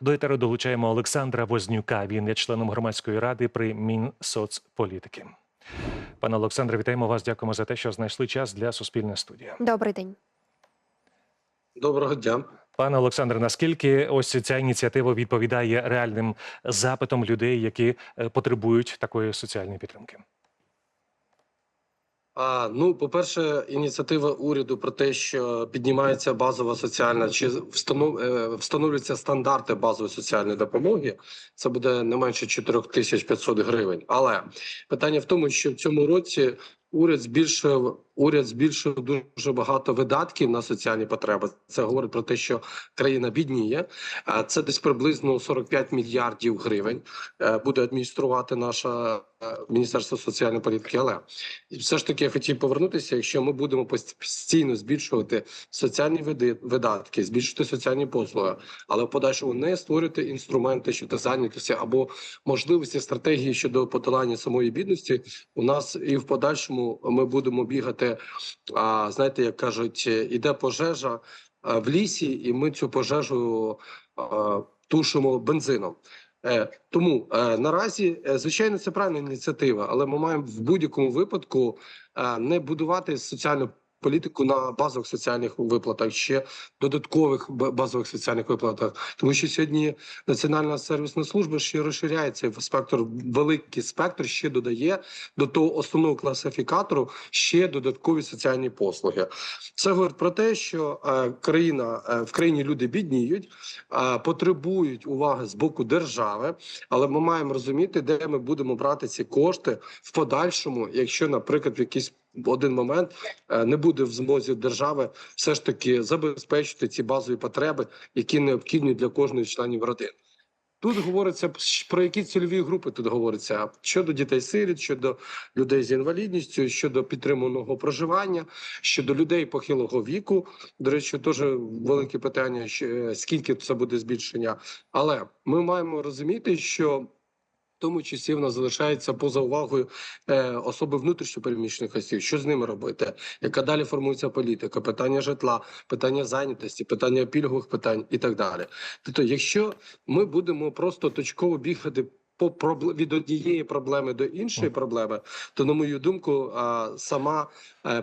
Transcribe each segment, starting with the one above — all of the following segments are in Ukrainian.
До етеру долучаємо Олександра Вознюка. Він є членом громадської ради при Мінсоцполітики. Пане Олександре, вітаємо вас. Дякуємо за те, що знайшли час для Суспільної студії. Добрий день. Доброго дня. Пане Олександре, наскільки ось ця ініціатива відповідає реальним запитам людей, які е, потребують такої соціальної підтримки? А, ну, по-перше, ініціатива уряду про те, що піднімається базова соціальна чи е, встановлюються стандарти базової соціальної допомоги. Це буде не менше 4500 гривень. Але питання в тому, що в цьому році уряд збільшив уряд збільшив дуже багато видатків на соціальні потреби. Це говорить про те, що країна бідніє. А Це десь приблизно 45 мільярдів гривень е, буде адмініструвати наше е, міністерство соціальної політики. Але все ж таки я хотів повернутися. Якщо ми будемо постійно збільшувати соціальні видатки, збільшувати соціальні послуги, але в подальшому не створювати інструменти щодо зайнятості або можливості стратегії щодо подолання самої бідності, у нас і в подальшому ми будемо бігати. А знаєте, як кажуть, іде пожежа в лісі, і ми цю пожежу тушимо бензином. Е, Тому е, наразі, е, звичайно, це правильна ініціатива, але ми маємо в будь-якому випадку е, не будувати соціальну політику на базових соціальних виплатах, ще додаткових базових соціальних виплатах, тому що сьогодні Національна сервісна служба ще розширяється в спектр, великий спектр ще додає до того основного класифікатору ще додаткові соціальні послуги. Це говорить про те, що е, країна е, в країні люди бідніють, потребують уваги з боку держави, але ми маємо розуміти, де ми будемо брати ці кошти в подальшому, якщо, наприклад, в якийсь один момент е, не буде в змозі держави все ж таки забезпечити ці базові потреби, які необхідні для кожної членів родин. Тут говориться про які цільові групи тут говориться щодо дітей сиріт, щодо людей з інвалідністю, щодо підтриманого проживання, щодо людей похилого віку. До речі, теж велике питання, ще, скільки це буде збільшення. Але ми маємо розуміти, що в тому числі в нас залишається поза увагою е, особи внутрішньопереміщених осіб. Що з ними робити? Яка далі формується політика? Питання житла, питання зайнятості, питання пільгових питань і так далі. Тобто, якщо ми будемо просто точково бігати по від однієї проблеми до іншої проблеми, то на мою думку, сама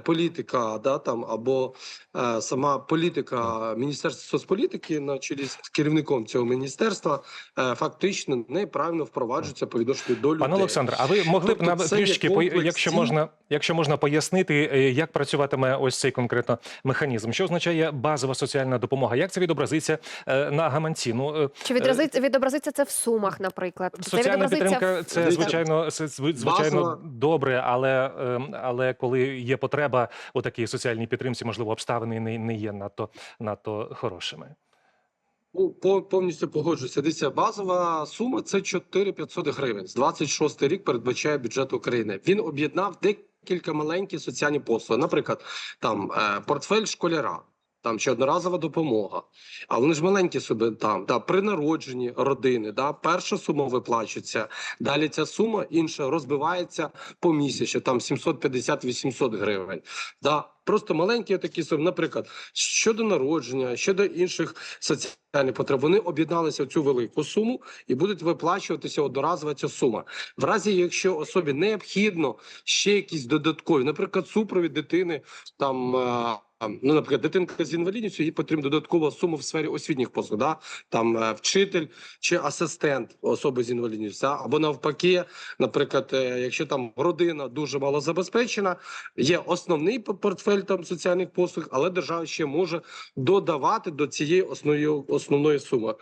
політика, да там або е, сама політика Міністерства соцполітики на чолі з керівником цього міністерства е, фактично неправильно впроваджується по відношенню до людей. Пане Олександре, а ви могли б Тобто нам трішки, по- комплекс якщо можна, якщо можна пояснити, е, як працюватиме ось цей конкретно механізм? Що означає базова соціальна допомога? Як це відобразиться е, на гаманці? Ну е, Чи відразиться, відобразиться це в сумах, наприклад? Чи це Соціальна відобразиться підтримка це звичайно це звичайно базова- добре, але ем, але коли є потреба у такій соціальній підтримці, можливо, обставини не, не є надто надто хорошими. Ну, по- повністю погоджуюся. Дивіться, базова сума це 4500 гривень. З 26 рік передбачає бюджет України. Він об'єднав декілька маленьких соціальні послуг. Наприклад, там е, портфель школяра. Там чи одноразова допомога, а вони ж маленькі собі там да, при народженні родини. Да, перша сума виплачується. Далі ця сума інша розбивається по помісячно, там 750-800 гривень. Да, просто маленькі такі суми. Наприклад, щодо народження, щодо інших соціальних потреб, вони об'єдналися в цю велику суму і будуть виплачуватися одноразова ця сума. В разі, якщо особі необхідно ще якісь додаткові, наприклад, супровід дитини там. Ну, наприклад, дитинка з інвалідністю, їй потрібна додаткова сума в сфері освітніх послуг, да? там е, вчитель чи асистент особи з інвалідністю, або навпаки, наприклад, е, якщо там родина дуже мало забезпечена, є основний портфель там соціальних послуг, але держава ще може додавати до цієї основної основної суми.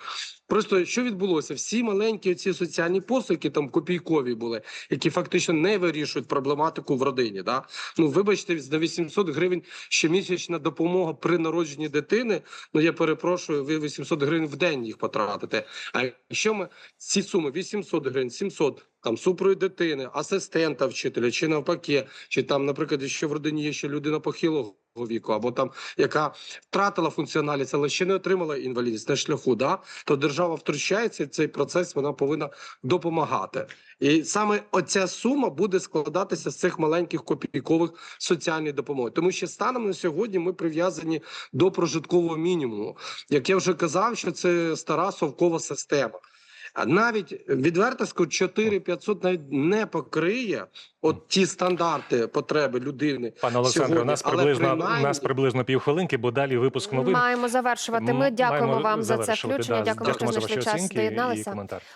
Просто що відбулося? Всі маленькі ці соціальні послуги, там копійкові були, які фактично не вирішують проблематику в родині. Да? Ну вибачте, за 800 гривень щомісячна допомога при народженні дитини. Ну я перепрошую, ви 800 гривень в день їх потратите. А якщо ми ці суми 800 гривень, 700, там супровід дитини, асистента вчителя, чи навпаки, чи там, наприклад, якщо в родині є ще людина похилого віку, або там яка втратила функціональність, але ще не отримала інвалідність на шляху, да, то держава втручається і цей процес вона повинна допомагати. І саме оця сума буде складатися з цих маленьких копійкових соціальної допомоги. Тому що станом на сьогодні ми прив'язані до прожиткового мінімуму. Як я вже казав, що це стара совкова система. А навіть відверто скажу, 4500 навіть не покриє от ті стандарти потреби людини. Пане Олександре, у нас приблизно у принаймні- нас приблизно півхвилинки, бо далі випуск новин. Маємо завершувати. Ми дякуємо маємо вам за це включення. да. Дякуємо, що Дякуємо що знайшли час. Доєдналися. коментар.